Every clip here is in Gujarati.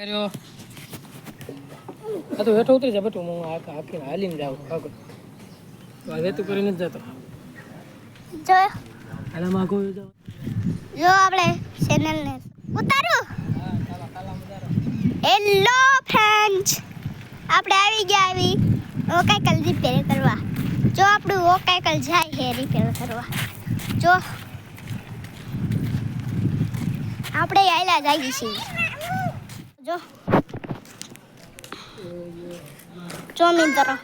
કર્યો. આ તો હેઠો ઉતરી જા બટુ હું હાકીને હાલીને જાઉં આગળ. તો આ વેતું કરીને જ જતો. જો હાલામાં કોઈ જો જો આપણે ચેનલને ઉતારું. હેલો ફ્રેન્ડ્સ આપણે આવી ગયા આવી ઓકાઈકલ રિપેર કરવા. જો આપણું ઓકાઈકલ જાય છે રિપેર કરવા. જો. આપણે આયલા જઈએ છીએ. જો જો મિત્રો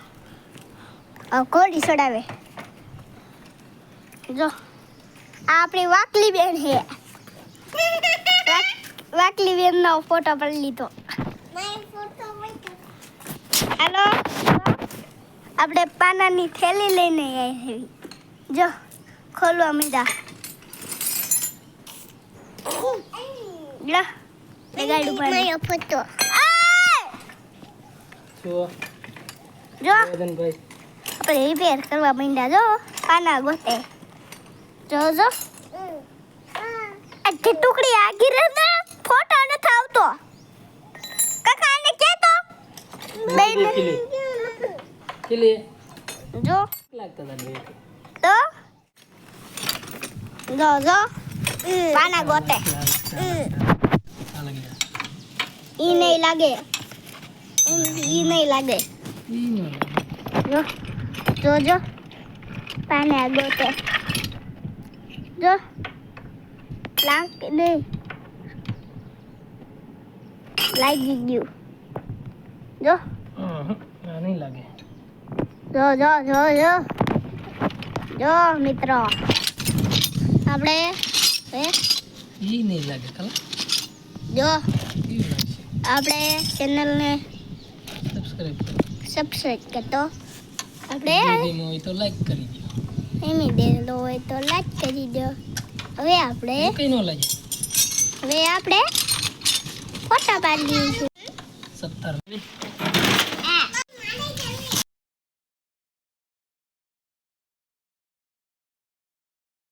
કોડી ચડાવે જો આ આપણી વાકલી બેન છે વાકલી બેન નો ફોટો પણ લીધો હાલો આપણે પાનાની થેલી લઈને આવી જો ખોલવા મીધા લો લગાડું પાણી ફોટો શું જો. વેદનભાઈ આપણે રિપેર કરવા માંડ્યા જો. પાના ગોતે. જો જો. આ ટુકડી આગી રહે ને ફોટો નથી આવતો. કાકા આને કે તો બેન. કિલી કિલી જો. લાગતા હતા તો? જો જો. પાના ગોતે. ઈ નહીં લાગે. ઈ નહીં લાગે. જો જો જો પાના ગોતે. જો. લાગ દે લાગી ગયું. જો. નહીં લાગે જો જો જો જો. જો મિત્રો. આપણે એ ઈ નહીં લાગે કલા જો. ઈ લાગશે આપણે ચેનલને સબસ્ક્રાઇબ કરો. સબસ્ક્રાઈબ કરતો આપણે હોય તો લાઈક કરી દો. એમી દેલો હોય તો લાઈક કરી દો. હવે આપણે કઈ નો લાગે? હવે આપણે ફોટા પાડી દઈશું. સત્તર.